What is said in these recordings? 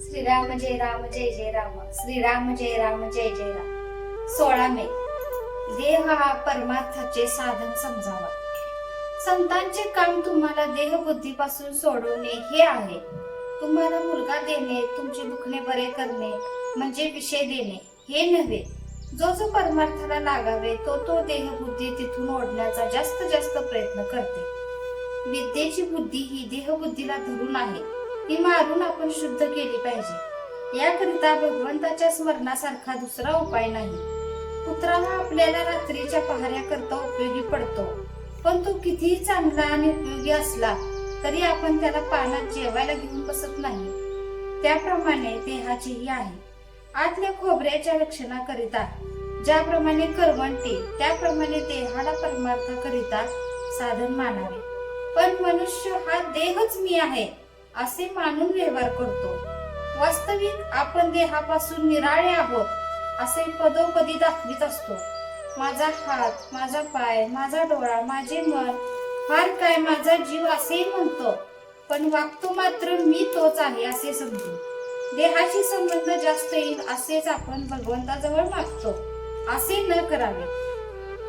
श्रीराम जय राम जय जय राम. श्रीराम जय राम जय जय राम. सोळा मे. देह हा परमार्थाचे साधन समजावा. संतांचे काम तुम्हाला देहबुद्धीपासून सोडवणे हे आहे. तुम्हाला मुलगा देणे तुमचे दुखणे बरे करणे म्हणजे विषय देणे हे नव्हे. जो जो परमार्थाला लागावे तो तो देहबुद्धी तिथून ओढण्याचा जास्त जास्त प्रयत्न करते. विद्येची बुद्धी ही देहबुद्धीला धरून आहे. ती मारून आपण शुद्ध केली पाहिजे. याकरिता भगवंताच्या स्मरणासारखा दुसरा उपाय नाही. कुत्रा हा आपल्याला रात्रीच्या पहाऱ्या करता उपयोगी पडतो. पण तो कितीही चांगला आणि उपयोगी असला तरी आपण त्याला पानात जेवायला घेऊन बसत नाही. त्याप्रमाणे देहाचीही आहे. आतल्या खोबऱ्याच्या लक्षणाकरिता ज्याप्रमाणे करवंटी त्याप्रमाणे देहाला परमार्थाकरिता साधन मानावे. पण मनुष्य हा देहच मी आहे. असे मानून व्यवहार करतो. वास्तविक आपण देहापासून निराळे आहोत असे पदोपदी दाखवित असतो. माझा हात माझा पाय माझा डोळा माझे मन फार काय माझा जीव असेही म्हणतो पण वागतो मात्र मी तोच आहे असे समजू. देहाशी संबंध जास्त येईल असेच आपण भगवंताजवळ मागतो असे न करावे.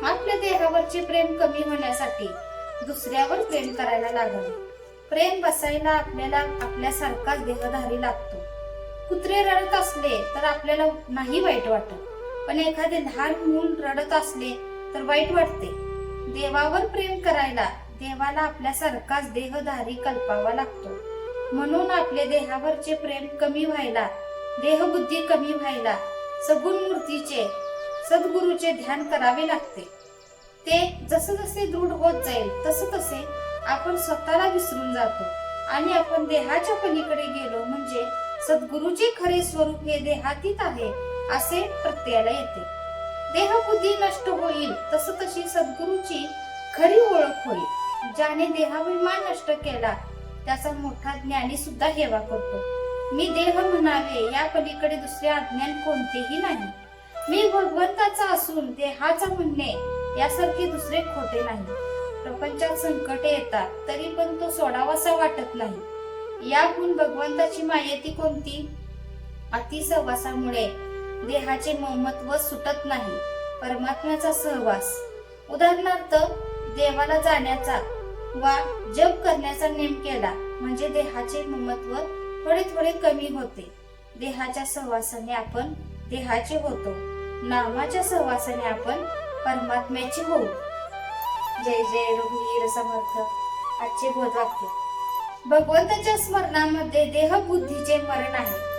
आपल्या देहावरचे प्रेम कमी होण्यासाठी दुसऱ्यावर प्रेम करायला लागावे. प्रेम बसायला आपल्याला आपल्यासारखाच देहधारी लागतो. कुत्रे रडत असले तर आपल्याला नाही वाईट वाटत. पण एखादे लहान मूल रडत असले तर वाईट वाटते. देवावर प्रेम करायला देवाला आपल्यासारखाच देहधारी कल्पावा लागतो. म्हणून आपले देहावरचे प्रेम कमी व्हायला देहबुद्धी कमी व्हायला सगुण मूर्तीचे सद्गुरूचे ध्यान करावे लागते. ते जसजसे जसे दृढ होत जाईल तसे तसे आपण स्वतःला विसरून जातो. आणि आपण देहाच्या पलीकडे गेलो म्हणजे सद्गुरूचे खरे स्वरूप हे देहातीत आहे असे प्रत्ययाला येते. देहबुद्धी नष्ट होईल तस तशी सद्गुरूची खरी ओळख होईल. ज्याने देहाभिमान नष्ट केला त्याचा मोठा ज्ञानी सुद्धा हेवा करतो. मी देह म्हणावे या पलीकडे दुसरे अज्ञान कोणतेही नाही. मी भगवंताचा असून देहाचा म्हणणे यासारखे दुसरे खोटे नाही. प्रपंचात संकटे येतात तरी पण तो सोडावासा वाटत नाही. याहून भगवंताची मायती कोणती? अति सहवासामुळे देहाचे ममत्व सुटत नाही परमात्म्याचा सहवास. उदाहरणार्थ देवाला जाण्याचा वा जप करण्याचा नेम केला म्हणजे देहाचे ममत्व थोडे थोडे कमी होते. देहाच्या सहवासाने आपण देहाचे होतो. नामाच्या सहवासाने आपण परमात्म्याचे होऊ. जय जय रघुवीर समर्थ. आजचे बोधवाक्य भगवंताच्या स्मरणामध्ये देहबुद्धीचे मरण आहे.